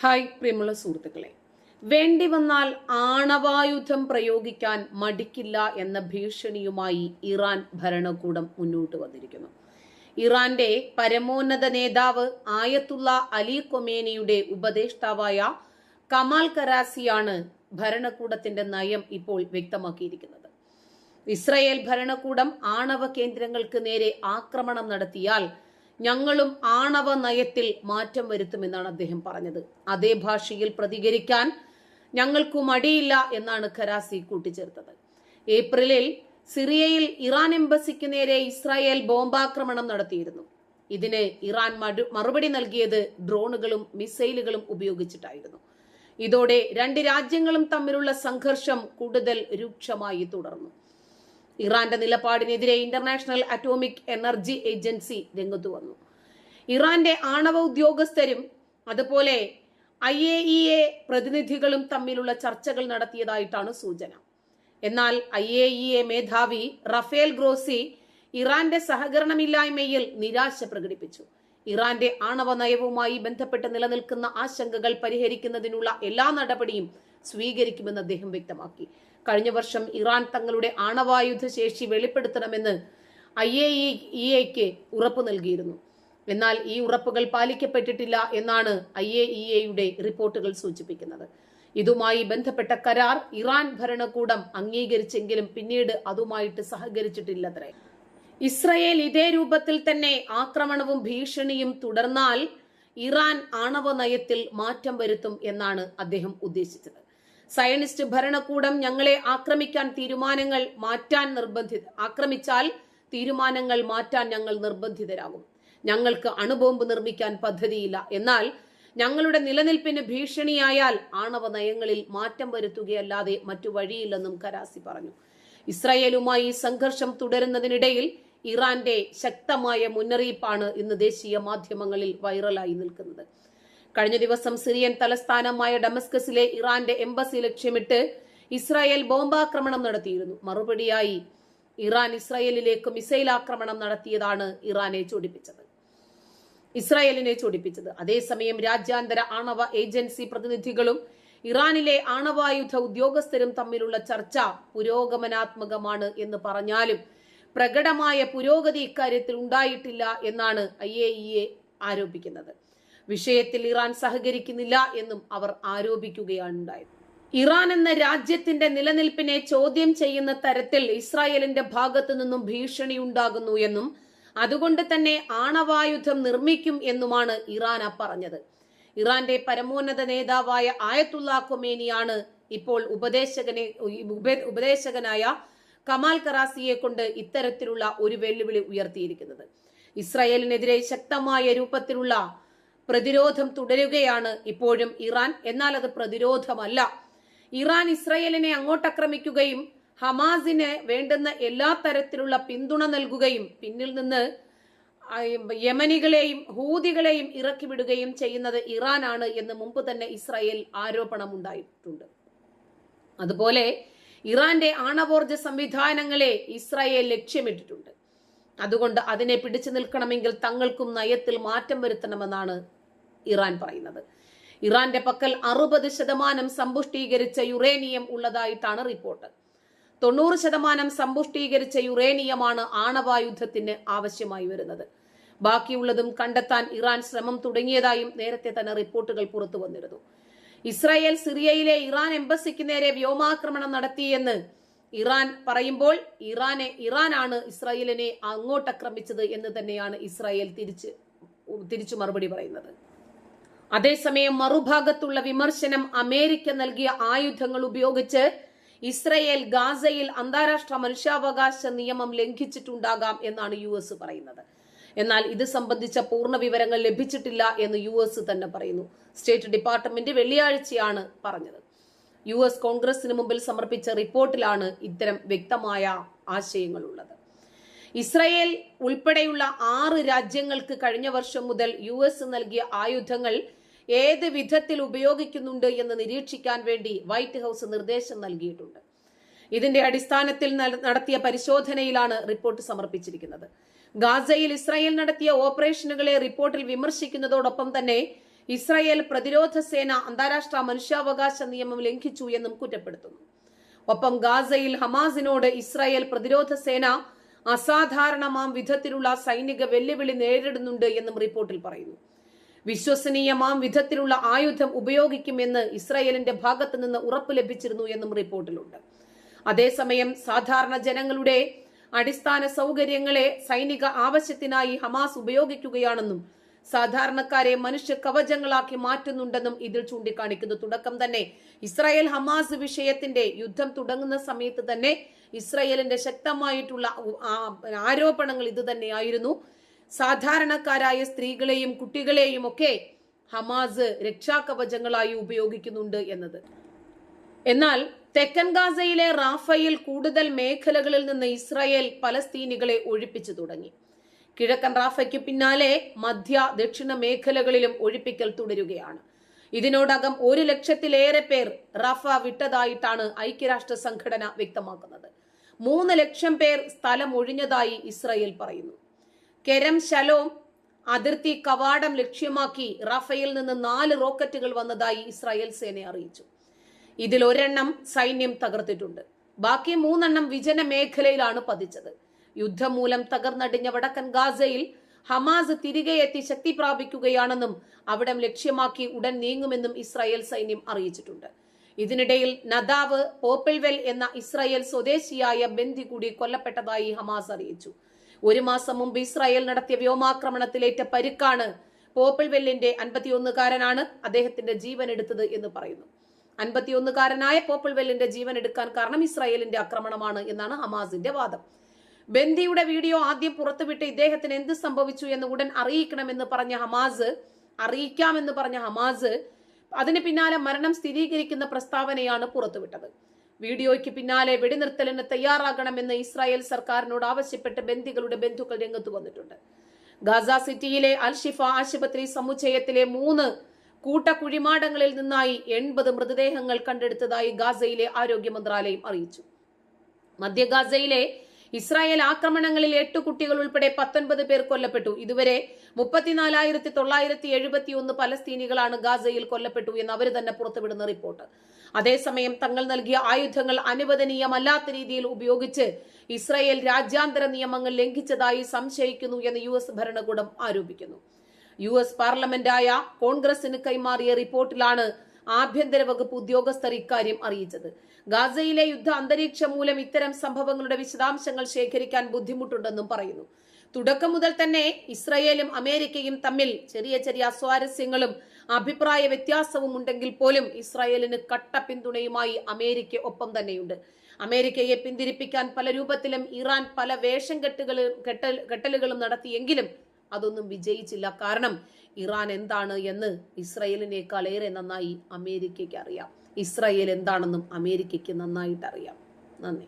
Hi പ്രിയമുള്ള സുഹൃത്തുക്കളെ. വേണ്ടി വന്നാൽ ആണവായുധം പ്രയോഗിക്കാൻ മടിക്കില്ല എന്ന ഭീഷണിയുമായി ഇറാൻ ഭരണകൂടം മുന്നോട്ട് വന്നിരിക്കുന്നു. ഇറാന്റെ പരമോന്നത നേതാവ് ആയത്തുള്ള അലി കൊമേനിയുടെ ഉപദേഷ്ടാവായ കമാൽ കരാസിയാണ് ഭരണകൂടത്തിന്റെ നയം ഇപ്പോൾ വ്യക്തമാക്കിയിരിക്കുന്നത്. ഇസ്രയേൽ ഭരണകൂടം ആണവ കേന്ദ്രങ്ങൾക്ക് നേരെ ആക്രമണം നടത്തിയാൽ ഞങ്ങളും ആണവ നയത്തിൽ മാറ്റം വരുത്തുമെന്നാണ് അദ്ദേഹം പറഞ്ഞത്. അതേ ഭാഷയിൽ പ്രതികരിക്കാൻ ഞങ്ങൾക്കു മടിയില്ല എന്നാണ് ഖരാസി കൂട്ടിച്ചേർത്തത്. ഏപ്രിലിൽ സിറിയയിൽ ഇറാൻ എംബസിക്ക് നേരെ ഇസ്രായേൽ ബോംബാക്രമണം നടത്തിയിരുന്നു. ഇതിന് ഇറാൻ മറുപടി നൽകിയത് ഡ്രോണുകളും മിസൈലുകളും ഉപയോഗിച്ചിട്ടായിരുന്നു. ഇതോടെ രണ്ട് രാജ്യങ്ങളും തമ്മിലുള്ള സംഘർഷം കൂടുതൽ രൂക്ഷമായി തുടർന്നു. ഇറാന്റെ നിലപാടിനെതിരെ ഇന്റർനാഷണൽ അറ്റോമിക് എനർജി ഏജൻസി രംഗത്തു വന്നു. ഇറാന്റെ ആണവ ഉദ്യോഗസ്ഥരും അതുപോലെ ഐ എ ഇ എ പ്രതിനിധികളും തമ്മിലുള്ള ചർച്ചകൾ നടത്തിയതായിട്ടാണ് സൂചന. എന്നാൽ ഐ എ ഇ എ മേധാവി റഫേൽ ഗ്രോസി ഇറാന്റെ സഹകരണമില്ലായ്മയിൽ നിരാശ പ്രകടിപ്പിച്ചു. ഇറാന്റെ ആണവ നയവുമായി ബന്ധപ്പെട്ട് നിലനിൽക്കുന്ന ആശങ്കകൾ പരിഹരിക്കുന്നതിനുള്ള എല്ലാ നടപടിയും സ്വീകരിക്കുമെന്ന് അദ്ദേഹം വ്യക്തമാക്കി. കഴിഞ്ഞ വർഷം ഇറാൻ തങ്ങളുടെ ആണവായുധ ശേഷി വെളിപ്പെടുത്തണമെന്ന് ഐ എ ഇ എക്ക് ഉറപ്പ് നൽകിയിരുന്നു. എന്നാൽ ഈ ഉറപ്പുകൾ പാലിക്കപ്പെട്ടിട്ടില്ല എന്നാണ് ഐ എ ഇ എയുടെ റിപ്പോർട്ടുകൾ സൂചിപ്പിക്കുന്നത്. ഇതുമായി ബന്ധപ്പെട്ട കരാർ ഇറാൻ ഭരണകൂടം അംഗീകരിച്ചെങ്കിലും പിന്നീട് അതുമായിട്ട് സഹകരിച്ചിട്ടില്ലത്രേ. ഇസ്രയേൽ ഇതേ രൂപത്തിൽ തന്നെ ആക്രമണവും ഭീഷണിയും തുടർന്നാൽ ഇറാൻ ആണവ നയത്തിൽ മാറ്റം വരുത്തും എന്നാണ് അദ്ദേഹം ഉദ്ദേശിച്ചത്. സയനിസ്റ്റ് ഭരണകൂടം ഞങ്ങളെ ആക്രമിക്കാൻ തീരുമാനങ്ങൾ മാറ്റാൻ നിർബന്ധിത ആക്രമിച്ചാൽ തീരുമാനങ്ങൾ മാറ്റാൻ ഞങ്ങൾ നിർബന്ധിതരാകും. ഞങ്ങൾക്ക് അണുബോംബ് നിർമ്മിക്കാൻ പദ്ധതിയില്ല. എന്നാൽ ഞങ്ങളുടെ നിലനിൽപ്പിന് ഭീഷണിയായാൽ ആണവ നയങ്ങളിൽ മാറ്റം വരുത്തുകയല്ലാതെ മറ്റു വഴിയില്ലെന്നും കരാസി പറഞ്ഞു. ഇസ്രായേലുമായി സംഘർഷം തുടരുന്നതിനിടയിൽ ഇറാന്റെ ശക്തമായ മുന്നറിയിപ്പാണ് ഇന്ന് ദേശീയ മാധ്യമങ്ങളിൽ വൈറലായി നിൽക്കുന്നത്. കഴിഞ്ഞ ദിവസം സിറിയൻ തലസ്ഥാനമായ ഡമസ്കസിലെ ഇറാന്റെ എംബസി ലക്ഷ്യമിട്ട് ഇസ്രായേൽ ബോംബാക്രമണം നടത്തിയിരുന്നു. മറുപടിയായി ഇറാൻ ഇസ്രായേലിലേക്ക് മിസൈൽ ആക്രമണം നടത്തിയതാണ് ഇറാനെ ചൊടിപ്പിച്ചത്. ഇസ്രായേലിനെ ചൊടിപ്പിച്ചത്. അതേസമയം രാജ്യാന്തര ആണവ ഏജൻസി പ്രതിനിധികളും ഇറാനിലെ ആണവായുധ ഉദ്യോഗസ്ഥരും തമ്മിലുള്ള ചർച്ച പുരോഗമനാത്മകമാണ് എന്ന് പറഞ്ഞാലും പ്രകടമായ പുരോഗതി ഇക്കാര്യത്തിൽ ഉണ്ടായിട്ടില്ല എന്നാണ് ഐ ആരോപിക്കുന്നത്. വിഷയത്തിൽ ഇറാൻ സഹകരിക്കുന്നില്ല എന്നും അവർ ആരോപിക്കുകയാണ് ഉണ്ടായത് ഇറാൻ എന്ന രാജ്യത്തിന്റെ നിലനിൽപ്പിനെ ചോദ്യം ചെയ്യുന്ന തരത്തിൽ ഇസ്രായേലിന്റെ ഭാഗത്തു നിന്നും ഭീഷണി ഉണ്ടാകുന്നു എന്നും അതുകൊണ്ട് തന്നെ ആണവായുധം നിർമ്മിക്കും എന്നുമാണ് ഇറാൻ പറഞ്ഞത്. ഇറാന്റെ പരമോന്നത നേതാവായ ആയത്തുള്ള കൊമേനിയാണ് ഇപ്പോൾ ഉപദേശകനെ ഉപദേശകനായ കമാൽ കറാസിയെ കൊണ്ട് ഇത്തരത്തിലുള്ള ഒരു വെല്ലുവിളി ഉയർത്തിയിരിക്കുന്നത്. ഇസ്രായേലിനെതിരെ ശക്തമായ രൂപത്തിലുള്ള പ്രതിരോധം തുടരുകയാണ് ഇപ്പോഴും ഇറാൻ. എന്നാൽ അത് പ്രതിരോധമല്ല. ഇറാൻ ഇസ്രയേലിനെ അങ്ങോട്ടാക്രമിക്കുകയും ഹമാസിന് വേണ്ടുന്ന എല്ലാ തരത്തിലുള്ള പിന്തുണ നൽകുകയും പിന്നിൽ നിന്ന് യമനികളെയും ഹൂതികളെയും ഇറക്കി വിടുകയും ചെയ്യുന്നത് ഇറാനാണ് എന്ന് മുമ്പ് തന്നെ ഇസ്രായേൽ ആരോപണമുണ്ടായിട്ടുണ്ട്. അതുപോലെ ഇറാന്റെ ആണവോർജ സംവിധാനങ്ങളെ ഇസ്രായേൽ ലക്ഷ്യമിട്ടിട്ടുണ്ട്. അതുകൊണ്ട് അതിനെ പിടിച്ചു നിൽക്കണമെങ്കിൽ തങ്ങൾക്കും നയത്തിൽ മാറ്റം വരുത്തണമെന്നാണ് ഇറാൻ പറയുന്നത്. ഇറാന്റെ പക്കൽ അറുപത് ശതമാനം സമ്പുഷ്ടീകരിച്ച യുറേനിയം ഉള്ളതായിട്ടാണ് റിപ്പോർട്ട്. തൊണ്ണൂറ് ശതമാനം സമ്പുഷ്ടീകരിച്ച യുറേനിയമാണ് ആണവായുധത്തിന് ആവശ്യമായി വരുന്നത്. ബാക്കിയുള്ളതും കണ്ടെത്താൻ ഇറാൻ ശ്രമം തുടങ്ങിയതായും നേരത്തെ തന്നെ റിപ്പോർട്ടുകൾ പുറത്തു വന്നിരുന്നു. ഇസ്രായേൽ സിറിയയിലെ ഇറാൻ എംബസിക്ക് നേരെ വ്യോമാക്രമണം നടത്തിയെന്ന് ഇറാൻ പറയുമ്പോൾ ഇറാനെ ഇറാനാണ് ഇസ്രായേലിനെ അങ്ങോട്ടാക്രമിച്ചത് എന്ന് തന്നെയാണ് ഇസ്രായേൽ തിരിച്ച് തിരിച്ചു മറുപടി പറയുന്നത്. അതേസമയം മറുഭാഗത്തുള്ള വിമർശനം അമേരിക്ക നൽകിയ ആയുധങ്ങൾ ഉപയോഗിച്ച് ഇസ്രയേൽ ഗാസയിൽ അന്താരാഷ്ട്ര മനുഷ്യാവകാശ നിയമം ലംഘിച്ചിട്ടുണ്ടാകാം എന്നാണ് യു എസ് പറയുന്നത്. എന്നാൽ ഇത് സംബന്ധിച്ച പൂർണ വിവരങ്ങൾ ലഭിച്ചിട്ടില്ല എന്ന് യു എസ് തന്നെ പറയുന്നു. സ്റ്റേറ്റ് ഡിപ്പാർട്ട്മെന്റ് വെള്ളിയാഴ്ചയാണ് പറഞ്ഞത്. യു എസ് കോൺഗ്രസിന് മുമ്പിൽ സമർപ്പിച്ച റിപ്പോർട്ടിലാണ് ഇത്തരം വ്യക്തമായ ആശയങ്ങളുള്ളത്. ഇസ്രയേൽ ഉൾപ്പെടെയുള്ള ആറ് രാജ്യങ്ങൾക്ക് കഴിഞ്ഞ വർഷം മുതൽ യു എസ് നൽകിയ ആയുധങ്ങൾ ഏത് വിധത്തിൽ ഉപയോഗിക്കുന്നുണ്ട് എന്ന് നിരീക്ഷിക്കാൻ വേണ്ടി വൈറ്റ് ഹൌസ് നിർദ്ദേശം നൽകിയിട്ടുണ്ട്. ഇതിന്റെ അടിസ്ഥാനത്തിൽ നടത്തിയ പരിശോധനയിലാണ് റിപ്പോർട്ട് സമർപ്പിച്ചിരിക്കുന്നത്. ഗാസയിൽ ഇസ്രായേൽ നടത്തിയ ഓപ്പറേഷനുകളെ റിപ്പോർട്ടിൽ വിമർശിക്കുന്നതോടൊപ്പം തന്നെ ഇസ്രായേൽ പ്രതിരോധ സേന അന്താരാഷ്ട്ര മനുഷ്യാവകാശ നിയമം ലംഘിച്ചു എന്നും കുറ്റപ്പെടുത്തുന്നു. ഒപ്പം ഗാസയിൽ ഹമാസിനോട് ഇസ്രായേൽ പ്രതിരോധ സേന അസാധാരണമാം വിധത്തിലുള്ള സൈനിക വെല്ലുവിളി നേരിടുന്നുണ്ട് എന്നും റിപ്പോർട്ടിൽ പറയുന്നു. വിശ്വസനീയമാം വിധത്തിലുള്ള ആയുധം ഉപയോഗിക്കുമെന്ന് ഇസ്രായേലിന്റെ ഭാഗത്തു നിന്ന് ഉറപ്പ് ലഭിച്ചിരുന്നു എന്നും റിപ്പോർട്ടിലുണ്ട്. അതേസമയം സാധാരണ ജനങ്ങളുടെ അടിസ്ഥാന സൗകര്യങ്ങളെ സൈനിക ആവശ്യത്തിനായി ഹമാസ് ഉപയോഗിക്കുകയാണെന്നും സാധാരണക്കാരെ മനുഷ്യ കവചങ്ങളാക്കി മാറ്റുന്നുണ്ടെന്നും ഇതിൽ ചൂണ്ടിക്കാണിക്കുന്നു. തുടക്കം തന്നെ ഇസ്രായേൽ ഹമാസ് വിഷയത്തിന്റെ യുദ്ധം തുടങ്ങുന്ന സമയത്ത് തന്നെ ഇസ്രായേലിന്റെ ശക്തമായിട്ടുള്ള ആരോപണങ്ങൾ ഇത് തന്നെയായിരുന്നു. സാധാരണക്കാരായ സ്ത്രീകളെയും കുട്ടികളെയും ഒക്കെ ഹമാസ് രക്ഷാകവചങ്ങളായി ഉപയോഗിക്കുന്നുണ്ട് എന്നത്. എന്നാൽ തെക്കൻ ഗാസയിലെ റാഫയിൽ കൂടുതൽ മേഖലകളിൽ നിന്ന് ഇസ്രായേൽ പലസ്തീനികളെ ഒഴിപ്പിച്ചു തുടങ്ങി. കിഴക്കൻ റാഫയ്ക്ക് പിന്നാലെ മധ്യ ദക്ഷിണ മേഖലകളിലും ഒഴിപ്പിക്കൽ തുടരുകയാണ്. ഇതിനോടകം ഒരു ലക്ഷത്തിലേറെ പേർ റഫ വിട്ടതായിട്ടാണ് ഐക്യരാഷ്ട്ര സംഘടന വ്യക്തമാക്കുന്നത്. മൂന്ന് ലക്ഷം പേർ സ്ഥലം ഒഴിഞ്ഞതായി ഇസ്രയേൽ പറയുന്നു. കെരം ശലോം അതിർത്തി കവാടം ലക്ഷ്യമാക്കി റഫയിൽ നിന്ന് നാല് റോക്കറ്റുകൾ വന്നതായി ഇസ്രായേൽ സേന അറിയിച്ചു. ഇതിൽ ഒരെണ്ണം സൈന്യം തകർത്തിട്ടുണ്ട്. ബാക്കി മൂന്നെണ്ണം വിജന മേഖലയിലാണ് പതിച്ചത്. യുദ്ധം മൂലം തകർന്നടിഞ്ഞ വടക്കൻ ഗാസയിൽ ഹമാസ് തിരികെ എത്തി ശക്തി പ്രാപിക്കുകയാണെന്നും അവിടം ലക്ഷ്യമാക്കി ഉടൻ നീങ്ങുമെന്നും ഇസ്രായേൽ സൈന്യം അറിയിച്ചിട്ടുണ്ട്. ഇതിനിടയിൽ നദാവ് പോപ്പിൾവെൽ എന്ന ഇസ്രായേൽ സ്വദേശിയായ ബന്ദി കൂടി കൊല്ലപ്പെട്ടതായി ഹമാസ് അറിയിച്ചു. ഒരു മാസം മുമ്പ് ഇസ്രായേൽ നടത്തിയ വ്യോമാക്രമണത്തിലേറ്റ പരിക്കാണ് പോപ്പിൾവെല്ലിന്റെ അൻപത്തിയൊന്നുകാരനാണ് അദ്ദേഹത്തിന്റെ ജീവൻ എടുത്തത് എന്ന് പറയുന്നു. അൻപത്തിയൊന്നുകാരനായ പോപ്പിൾവെല്ലിന്റെ ജീവൻ എടുക്കാൻ കാരണം ഇസ്രായേലിന്റെ ആക്രമണമാണ് എന്നാണ് ഹമാസിന്റെ വാദം. ബന്ദിയുടെ വീഡിയോ ആദ്യം പുറത്തുവിട്ട് ഇദ്ദേഹത്തിന് എന്ത് സംഭവിച്ചു എന്ന് ഉടൻ അറിയിക്കണമെന്ന് പറഞ്ഞ ഹമാസ് അറിയിക്കാമെന്ന് പറഞ്ഞ ഹമാസ് അതിന് പിന്നാലെ മരണം സ്ഥിരീകരിക്കുന്ന പ്രസ്താവനയാണ് പുറത്തുവിട്ടത്. വീഡിയോയ്ക്ക് പിന്നാലെ വെടിനിർത്തലിന് തയ്യാറാകണമെന്ന് ഇസ്രായേൽ സർക്കാരിനോട് ആവശ്യപ്പെട്ട് ബന്ദികളുടെ ബന്ധുക്കൾ രംഗത്ത് വന്നിട്ടുണ്ട്. ഗാസ സിറ്റിയിലെ അൽഷിഫ ആശുപത്രി സമുച്ചയത്തിലെ മൂന്ന് കൂട്ട കുഴിമാടങ്ങളിൽ നിന്നായി എൺപത് മൃതദേഹങ്ങൾ കണ്ടെടുത്തതായി ഗാസയിലെ ആരോഗ്യ മന്ത്രാലയം അറിയിച്ചു. മധ്യ ഗാസയിലെ ഇസ്രായേൽ ആക്രമണങ്ങളിൽ എട്ട് കുട്ടികൾ ഉൾപ്പെടെ പത്തൊൻപത് പേർ കൊല്ലപ്പെട്ടു. ഇതുവരെ മുപ്പത്തിനാലായിരത്തി തൊള്ളായിരത്തി എഴുപത്തി ഒന്ന് പലസ്തീനികളാണ് ഗാസയിൽ കൊല്ലപ്പെട്ടു എന്ന് അവർ തന്നെ പുറത്തുവിടുന്ന റിപ്പോർട്ട്. അതേസമയം തങ്ങൾ നൽകിയ ആയുധങ്ങൾ അനുവദനീയമല്ലാത്ത രീതിയിൽ ഉപയോഗിച്ച് ഇസ്രായേൽ രാജ്യാന്തര നിയമങ്ങൾ ലംഘിച്ചതായി സംശയിക്കുന്നു എന്ന് യു ഭരണകൂടം ആരോപിക്കുന്നു. യു എസ് പാർലമെന്റായ കോൺഗ്രസിന് കൈമാറിയ റിപ്പോർട്ടിലാണ് ആഭ്യന്തര വകുപ്പ് ഉദ്യോഗസ്ഥർ ഇക്കാര്യം അറിയിച്ചത്. ഗാസയിലെ യുദ്ധ അന്തരീക്ഷം മൂലം ഇത്തരം സംഭവങ്ങളുടെ വിശദാംശങ്ങൾ ശേഖരിക്കാൻ ബുദ്ധിമുട്ടുണ്ടെന്നും പറയുന്നു. തുടക്കം മുതൽ തന്നെ ഇസ്രയേലും അമേരിക്കയും തമ്മിൽ ചെറിയ ചെറിയ അസ്വാരസ്യങ്ങളും അഭിപ്രായ വ്യത്യാസവും ഉണ്ടെങ്കിൽ പോലും ഇസ്രായേലിന് കട്ട പിന്തുണയുമായി അമേരിക്ക ഒപ്പം തന്നെയുണ്ട്. അമേരിക്കയെ പിന്തിരിപ്പിക്കാൻ പല രൂപത്തിലും ഇറാൻ പല വേഷം കെട്ടുകളും കെട്ടലുകളും നടത്തിയെങ്കിലും അതൊന്നും വിജയിച്ചില്ല. കാരണം ഇറാൻ എന്താണ് എന്ന് ഇസ്രയേലിനേക്കാൾ ഏറെ നന്നായി അമേരിക്കയ്ക്ക് അറിയാം. ഇസ്രയേൽ എന്താണെന്നും അമേരിക്കയ്ക്ക് നന്നായിട്ട് അറിയാം നന്ദി.